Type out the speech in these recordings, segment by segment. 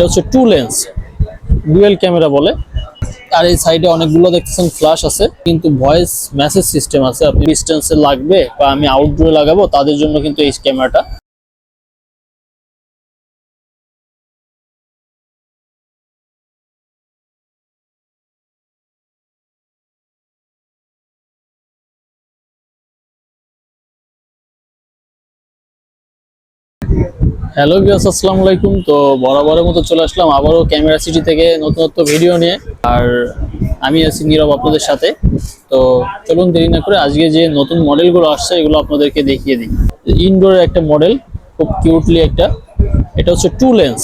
এটা হচ্ছে two lens, dual camera বলে। আর এই সাইডে অনেকগুলো দেখতেছেন ফ্ল্যাশ আছে, কিন্তু ভয়েস মেসেজ সিস্টেম আছে। আপনি ডিস্টেন্সে লাগবে বা আমি আউটডোরে লাগাবো, তাদের জন্য কিন্তু এই ক্যামেরাটা। হ্যালো বিয়াস আসসালামু আলাইকুম। তো বরাবরের মতো চলে আসলাম আবারও ক্যামেরা সিটি থেকে নতুনত্ব ভিডিও নিয়ে। আর আমি আছি নীরব আপনাদের সাথে। তো চলুন দেরি না করে আজকে যে নতুন মডেলগুলো আসছে, এগুলো আপনাদেরকে দেখিয়ে দিই। ইনডোরের একটা মডেল খুব কিউটলি একটা। এটা হচ্ছে টু লেন্স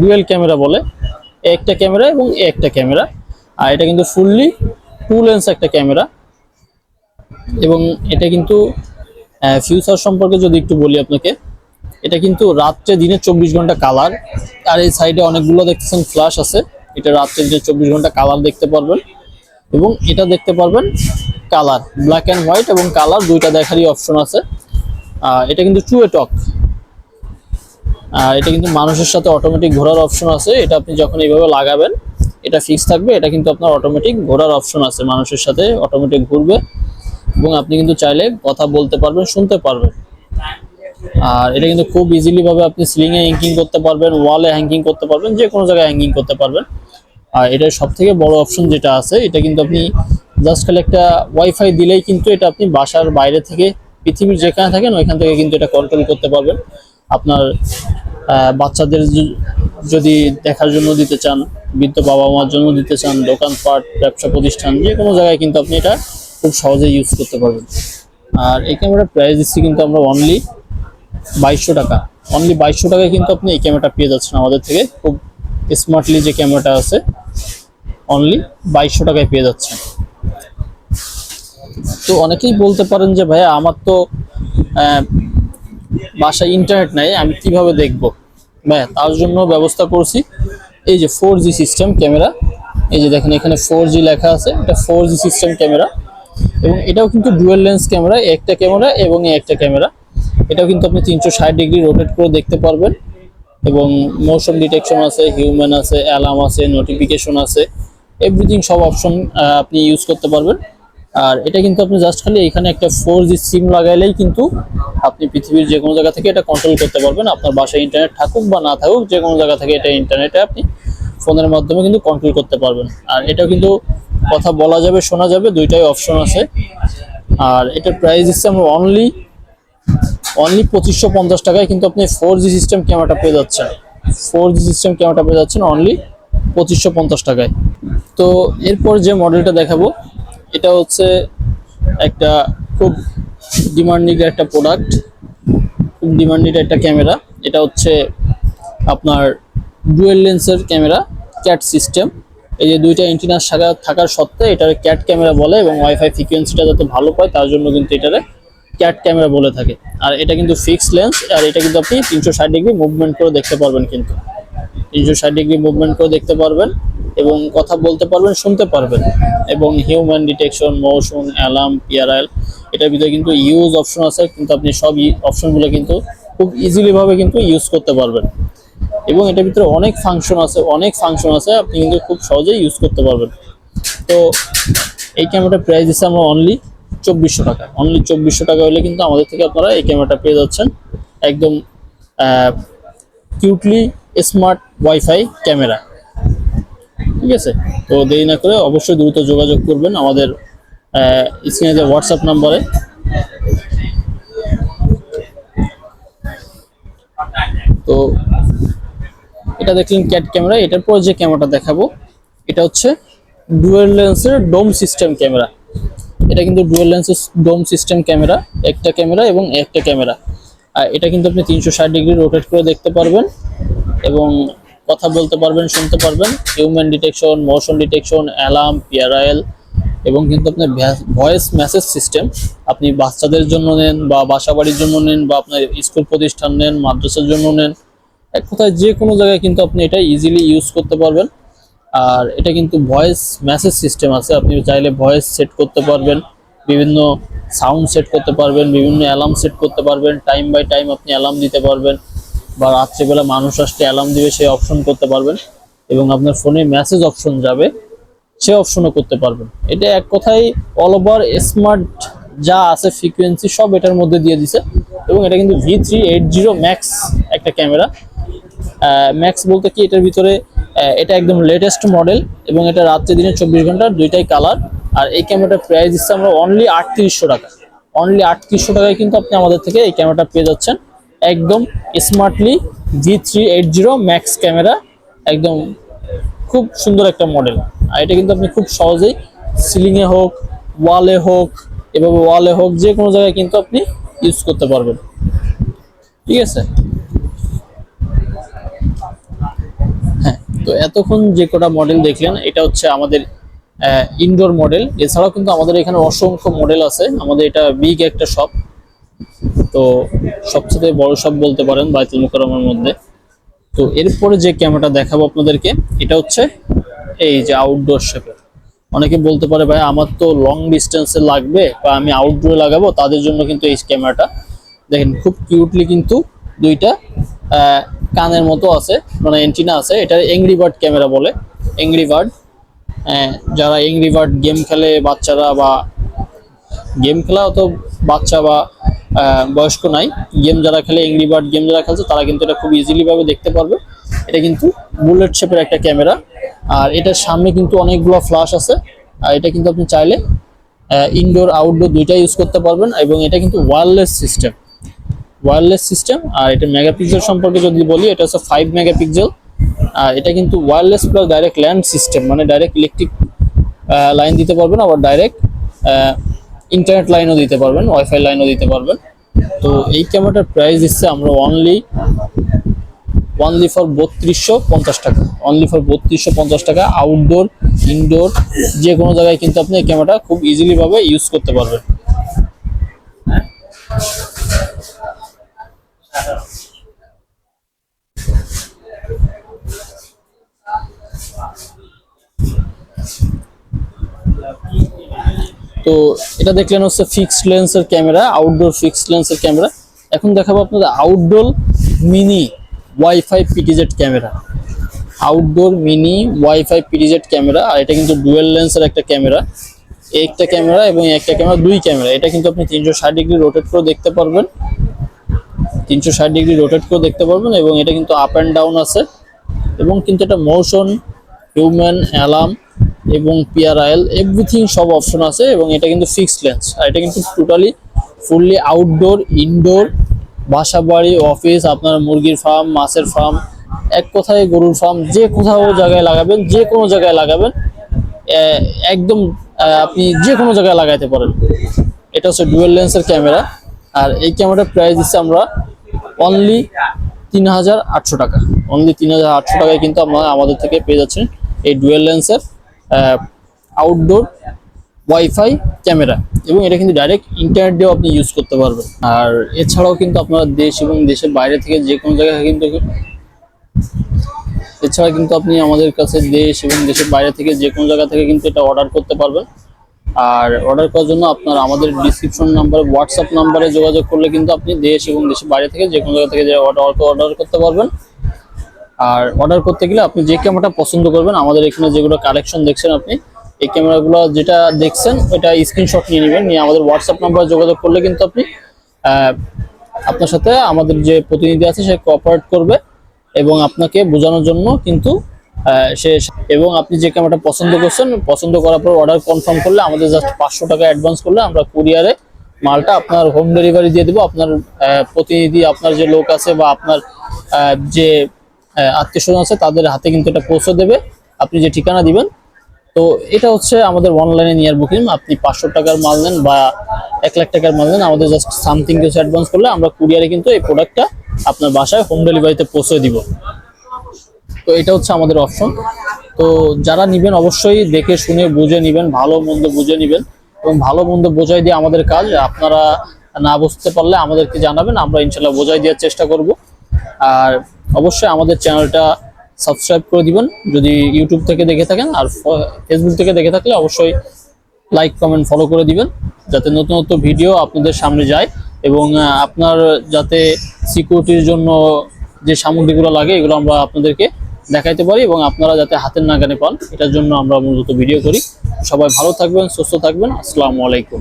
ডুয়েল ক্যামেরা বলে। একটা ক্যামেরা এবং একটা ক্যামেরা আর এটা কিন্তু ফুললি টু লেন্স একটা ক্যামেরা এবং এটা কিন্তু ফিউচার সম্পর্কে যদি একটু বলি আপনাকে এটা কিন্তু রাত্রে দিনে চব্বিশ ঘণ্টা কালার। আর এই সাইডে অনেকগুলো দেখতেছেন ফ্ল্যাশ আছে। এটা রাত্রে দিনে চব্বিশ ঘণ্টা কালার দেখতে পারবেন। এবং এটা দেখতে পারবেন কালার ব্ল্যাক অ্যান্ড হোয়াইট এবং কালার দুইটা দেখারই অপশন আছে। এটা কিন্তু টু টক এটা কিন্তু মানুষের সাথে অটোমেটিক ঘোরার অপশন আছে। এটা আপনি যখন এইভাবে লাগাবেন, এটা ফিক্স থাকবে। এটা কিন্তু আপনার অটোমেটিক ঘোরার অপশন আছে। মানুষের সাথে অটোমেটিক ঘুরবে। এবং আপনি কিন্তু চাইলে কথা বলতে পারবেন, শুনতে পারবেন। আর এটা কিন্তু খুব ইজিলি ভাবে আপনি সিলিং এ হ্যাঙ্কিং করতে পারবেন ওয়ালে হ্যাঙ্কিং করতে পারবেন, যে কোনো জায়গায় হ্যাঙ্কিং করতে পারবেন। আর এটার সব থেকে বড় অপশন যেটা আছে, এটা কিন্তু আপনি জাস্ট খালি একটা ওয়াইফাই দিলেই কিন্তু এটা আপনি বাসার বাইরে থেকে পৃথিবীর যেখানে থাকেন, ওইখান থেকে কিন্তু এটা কন্ট্রোল করতে পারবেন। আপনার বাচ্চাদের যদি দেখার জন্য দিতে চান, বৃদ্ধ বাবা মার জন্য দিতে চান, দোকানপাট, ব্যবসা প্রতিষ্ঠান, যে কোনো জায়গায় কিন্তু আপনি এটা খুব সহজে ইউজ করতে পারবেন। আর এই ক্যামেরার প্রাইস দিচ্ছি কিন্তু আমরা অনলি বাইশশো টাকা। অনলি বাইশশো টাকায় কিন্তু আপনি এই ক্যামেরাটা পেয়ে যাচ্ছেন আমাদের থেকে। খুব স্মার্টলি যে ক্যামেরাটা আছে অনলি বাইশশো টাকায় পেয়ে যাচ্ছেন। তো অনেকেই বলতে পারেন যে, ভাইয়া, আমার তো বাসায় ইন্টারনেট নাই, আমি কীভাবে দেখব? ভাইয়া, তার জন্য ব্যবস্থা করছি। এই যে ফোর জি সিস্টেম ক্যামেরা এই যে দেখেন এখানে ফোর জি লেখা আছে, এটা ফোর জি সিস্টেম ক্যামেরা এবং এটাও কিন্তু ডুয়েল লেন্স ক্যামেরা একটা ক্যামেরা এবং একটা ক্যামেরা এটাও কিন্তু আপনি তিনশো ষাট ডিগ্রি রোটেট করে দেখতে পারবেন। এবং মোশন ডিটেকশন আছে হিউম্যান আছে অ্যালার্ম আছে নোটিফিকেশন আছে এভরিথিং সব অপশন আপনি ইউজ করতে পারবেন। আর এটা কিন্তু আপনি জাস্ট খালি এখানে একটা ফোর জি সিম লাগাইলেই কিন্তু আপনি পৃথিবীর যে কোনো জায়গা থেকে এটা কন্ট্রোল করতে পারবেন। আপনার বাসায় ইন্টারনেট থাকুক বা না থাকুক যে কোনো জায়গা থেকে এটা ইন্টারনেটে আপনি ফোনের মাধ্যমে কিন্তু কন্ট্রোল করতে পারবেন। আর এটাও কিন্তু কথা বলা যাবে, শোনা যাবে, দুইটাই অপশন আছে। আর এটার প্রাইস দিচ্ছে আমরা অনলি অনলি পঁচিশশো পঞ্চাশ টাকায় কিন্তু আপনি ফোর জি সিস্টেম ক্যামেরাটা পেয়ে যাচ্ছেন। ফোর জি সিস্টেম ক্যামেরাটা পেয়ে যাচ্ছেন অনলি পঁচিশশো পঞ্চাশ টাকায়। তো এরপর যে মডেলটা দেখাবো, এটা হচ্ছে একটা খুব ডিমান্ডিং একটা প্রোডাক্ট খুব ডিমান্ডিং একটা ক্যামেরা এটা হচ্ছে আপনার ডুয়েল লেন্সের ক্যামেরা ক্যাট সিস্টেম এই যে দুইটা এন্টিনার শাখা থাকার সত্ত্বে এটার ক্যাট ক্যামেরা বলে এবং ওয়াইফাই ফ্রিকোয়েন্সিটা যাতে ভালো পায়, তার জন্য কিন্তু এটারে ক্যাট ক্যামেরা বলে থাকে। আর এটা কিন্তু ফিক্স লেন্স আর এটা কিন্তু আপনি তিনশো ষাট ডিগ্রি মুভমেন্ট করে দেখতে পারবেন কিন্তু। তিনশো ষাট ডিগ্রি মুভমেন্ট করে দেখতে পারবেন এবং কথা বলতে পারবেন, শুনতে পারবেন। এবং হিউম্যান ডিটেকশন মোশন অ্যালার্ম পিআরএল এটার ভিতরে কিন্তু ইউজ অপশন আছে, কিন্তু আপনি সব অপশনগুলো কিন্তু খুব ইজিলিভাবে কিন্তু ইউজ করতে পারবেন। এবং এটার ভিতরে অনেক ফাংশন আছে, অনেক ফাংশন আছে, আপনি কিন্তু খুব সহজেই ইউজ করতে পারবেন। তো এই ক্যামেরাটার প্রাইস দিচ্ছে আমরা অনলি চব্বিশশো টাকা। অনলি চব্বিশশো টাকা হলে কিন্তু আমাদের থেকে আপনারা এই ক্যামেরাটা পেয়ে যাচ্ছেন। একদম কিউটলি স্মার্ট ওয়াইফাই ক্যামেরা ঠিক আছে? তো দেরি না করে অবশ্যই দ্রুত যোগাযোগ করবেন আমাদের স্ক্রিনে যে হোয়াটসঅ্যাপ নাম্বারে তো এটা দেখলেন ক্যাট ক্যামেরা এটার পর যে ক্যামেরাটা দেখাবো, এটা হচ্ছে ডুয়েল লেন্সের ডোম সিস্টেম ক্যামেরা এটা কিন্তু ডুয়েল লেন্সের ডোম সিস্টেম ক্যামেরা একটা ক্যামেরা এবং একটা ক্যামেরা আর এটা কিন্তু আপনি তিনশো ষাট ডিগ্রি রোটেট করে দেখতে পারবেন এবং কথা বলতে পারবেন, শুনতে পারবেন। Human detection motion detection alarm পিআরআইএল এবং কিন্তু আপনার ভয়েস মেসেজ সিস্টেম আপনি বাচ্চাদের জন্য নেন বা বাসা বাড়ির জন্য নেন বা আপনার স্কুল প্রতিষ্ঠান নেন, মাদ্রাসার জন্য নেন। এক কথায় যে কোনো জায়গায় কিন্তু আপনি এটা ইজিলি ইউজ করতে পারবেন। আর এটা কিন্তু ভয়েস মেসেজ সিস্টেম আছে। আপনি চাইলে ভয়েস সেট করতে পারবেন, বিভিন্ন সাউন্ড সেট করতে পারবেন, বিভিন্ন অ্যালার্ম সেট করতে পারবেন। টাইম বাই টাইম আপনি অ্যালার্ম দিতে পারবেন বা রাত্রেবেলা মানুষ আসতে অ্যালার্ম দিবে, সেই অপশন করতে পারবেন এবং আপনার ফোনে মেসেজ অপশন যাবে, সে অপশনও করতে পারবেন। এটা এক কথায় অল ওভার স্মার্ট যা আছে ফ্রিকোয়েন্সি সব এটার মধ্যে দিয়ে দিছে এবং এটা কিন্তু V three eight zero max একটা ক্যামেরা। ম্যাক্স বলতে কি? এটার ভিতরে এটা একদম লেটেস্ট মডেল এবং এটা রাত্রে দিনে চব্বিশ ঘণ্টা, দুইটাই কালার আর এই ক্যামেরাটার প্রাইস দিচ্ছে আমরা অনলি আটত্রিশশো টাকা। অনলি আটত্রিশশো টাকায় কিন্তু আপনি আমাদের থেকে এই ক্যামেরাটা পেয়ে যাচ্ছেন। একদম smartly G three eight zero max camera একদম খুব সুন্দর একটা মডেল আর এটা কিন্তু আপনি খুব সহজেই সিলিংয়ে হোক ওয়ালে হোক, এভাবে ওয়ালে হোক, যে কোনো জায়গায় কিন্তু আপনি ইউজ করতে পারবেন। ঠিক আছে? তো এতক্ষণ যে কটা মডেল দেখলেন, এটা হচ্ছে আমাদের ইনডোর মডেল এছাড়াও কিন্তু আমাদের এখানে অসংখ্য মডেল আছে। আমাদের এটা বিগ একটা শপ তো সবচেয়ে বড় শপ বলতে পারেন বাইতুল মুকাররমের মধ্যে। তো এরপরে যে ক্যামেরাটা দেখাবো আপনাদেরকে, এটা হচ্ছে এই যে আউটডোর শেপের অনেকে বলতে পারে, ভাই, আমার তো লং ডিস্টেন্সে লাগবে বা আমি আউটডোরে লাগাবো, তাদের জন্য কিন্তু এই ক্যামেরাটা দেখেন, খুব কিউটলি কিন্তু দুইটা কানের মতো আছে মানে এন্টিনা আছে, এটা এংরি বার্ড ক্যামেরা বলে। এংরি বার্ড যারা এংরি বার্ড গেম খেলে বাচ্চারা বা গেম খেলা অত বাচ্চা বা বয়স্ক নাই গেম যারা খেলে এংরি বার্ড গেম যারা খেলছে, তারা কিন্তু এটা খুব ইজিলি ভাবে দেখতে পারবে। এটা কিন্তু বুলেট শেপের একটা ক্যামেরা আর এটার সামনে কিন্তু অনেকগুলো ফ্ল্যাশ আছে, আর এটা কিন্তু আপনি চাইলে ইনডোর আউটডোর দুইটাই ইউজ করতে পারবেন, এবং এটা কিন্তু ওয়্যারলেস সিস্টেম ওয়্যারলেস সিস্টেম আর এটা মেগাপিক্সেল সম্পর্কে যদি বলি, এটা হচ্ছে ফাইভ মেগাপিক্সেল আর এটা কিন্তু wireless plus direct land system মানে ডাইরেক্ট ইলেকট্রিক লাইন দিতে পারবেন, আবার ডাইরেক্ট ইন্টারনেট লাইনও দিতে পারবেন ওয়াইফাই লাইনও দিতে পারবেন। তো এই ক্যামেরাটার প্রাইস দিচ্ছে আমরা অনলি অনলি ফর বত্রিশশো পঞ্চাশ টাকা অনলি ফর বত্রিশশো পঞ্চাশ টাকা আউটডোর ইনডোর যে কোনো জায়গায় কিন্তু আপনি এই ক্যামেরাটা খুব ইজিলিভাবে ইউজ করতে পারবেন। তো এটা দেখলেন হচ্ছে ফিক্সড লেন্সের ক্যামেরা আউটডোর ফিক্সড লেন্সের ক্যামেরা। এখন দেখাবো আপনাদের outdoor mini wifi PTZ camera. Outdoor mini wifi PTZ camera, আর এটা কিন্তু ডুয়েল লেন্সের একটা ক্যামেরা। একটা ক্যামেরা এবং একটা ক্যামেরা, দুই ক্যামেরা। এটা কিন্তু আপনি তিনশো ষাট ডিগ্রি রোটেট করে দেখতে পারবেন। তিনশো ষাট ডিগ্রি রোটেট করে দেখতে পারবেন এবং এটা কিন্তু আপ অ্যান্ড ডাউন আছে। এবং কিন্তু এটা মোশন হিউম্যান অ্যালার্ম এবং পিআরআইএল এভরিথিং সব অপশন আছে এবং এটা কিন্তু ফিক্সড লেন্স আর এটা কিন্তু টোটালি ফুললি আউটডোর ইনডোর বাসা বাড়ি অফিস আপনার মুরগির ফার্ম মাছের ফার্ম এক কথায় গরুর ফার্ম যে কোথাও জায়গায় লাগাবেন, যে কোনো জায়গায় লাগাবেন একদম আপনি যে কোনো জায়গায় লাগাইতে পারেন। এটা হচ্ছে ডুয়েল লেন্সের ক্যামেরা আর এই ক্যামেরার প্রাইস দিচ্ছে আমরা অনলি তিন হাজার আটশো টাকা। অনলি তিন হাজার আটশো টাকায় কিন্তু আপনারা আমাদের থেকে পেয়ে যাচ্ছেন এই ডুয়েল লেন্সের আউটডোর ওয়াইফাই ক্যামেরা এবং এটা কিন্তু ডাইরেক্ট ইন্টারনেট দিয়েও আপনি ইউজ করতে পারবেন। আর এছাড়াও কিন্তু আপনার দেশ এবং দেশের বাইরে থেকে যে কোনো জায়গায় কিন্তু এছাড়া কিন্তু আপনি আমাদের কাছে দেশ এবং দেশের বাইরে থেকে যে কোনো জায়গা থেকে কিন্তু এটা অর্ডার করতে পারবেন। আর অর্ডার করার জন্য আপনার আমাদের ডিসক্রিপশন নাম্বার হোয়াটসঅ্যাপ নাম্বারে যোগাযোগ করলে কিন্তু আপনি দেশ এবং দেশের বাইরে থেকে যে কোনো জায়গা থেকে যে অর্ডার অর্ডার করতে পারবেন। আর অর্ডার করতে গেলে আপনি যে ক্যামেরাটা পছন্দ করবেন, আমাদের এখানে যেগুলো কালেকশন দেখছেন আপনি, এই ক্যামেরাগুলো যেটা দেখছেন ওটা স্ক্রিনশট নিয়ে নেবেন, নিয়ে আমাদের হোয়াটসঅ্যাপ নাম্বারে যোগাযোগ করলে কিন্তু আপনি আপনার সাথে আমাদের যে প্রতিনিধি আছে সে কোঅপারেট করবে এবং আপনাকে বোঝানোর জন্য কিন্তু সে এবং আপনি যে ক্যামেরাটা পছন্দ করছেন, পছন্দ করার পর অর্ডার কনফার্ম করলে আমাদের জাস্ট পাঁচশো টাকা অ্যাডভান্স করলে আমরা কুরিয়ারে মালটা আপনার হোম ডেলিভারি দিয়ে দেবো। আপনার প্রতিনিধি, আপনার যে লোক আছে বা আপনার যে আত্মীয় স্বজন আছে, তাদের হাতে কিন্তু এটা পৌঁছে দেবে। আপনি যে ঠিকানা দিবেন, তো এটা হচ্ছে আমাদের অনলাইনে নিয়ার বুকিং আপনি পাঁচশো টাকার মাল নেন বা এক লাখ টাকার মাল নেন, আমাদের জাস্ট সামথিং কিছু অ্যাডভান্স করলে আমরা কুরিয়ারে কিন্তু এই প্রোডাক্টটা আপনার বাসায় হোম ডেলিভারিতে পৌঁছে দিব। তো এটা হচ্ছে আমাদের অপশন তো যারা নিবেন অবশ্যই দেখে শুনে, বুঝে নিবেন, ভালো মন্দ বুঝে নিবেন এবং ভালো মন্দ বোঝাই দিয়ে আমাদের কাজ। আপনারা না বুঝতে পারলে আমাদেরকে জানাবেন, আমরা ইনশাল্লাহ বোঝাই দেওয়ার চেষ্টা করব। আর অবশ্যই আমাদের চ্যানেলটা সাবস্ক্রাইব করে দিবেন। যদি ইউটিউব থেকে দেখে থাকেন আর ফেসবুক থেকে দেখে থাকলে অবশ্যই লাইক কমেন্ট ফলো করে দিবেন, যাতে নতুন নতুন ভিডিও আপনাদের সামনে যায় এবং আপনার যাতে সিকিউরিটির জন্য যে সামগ্রীগুলো লাগে এগুলো আমরা আপনাদেরকে দেখাইতে পারি এবং আপনারা যাতে হাতের নাগানে পান, এটার জন্য আমরা মূলত ভিডিও করি। সবাই ভালো থাকবেন, সুস্থ থাকবেন। আসসালামু আলাইকুম।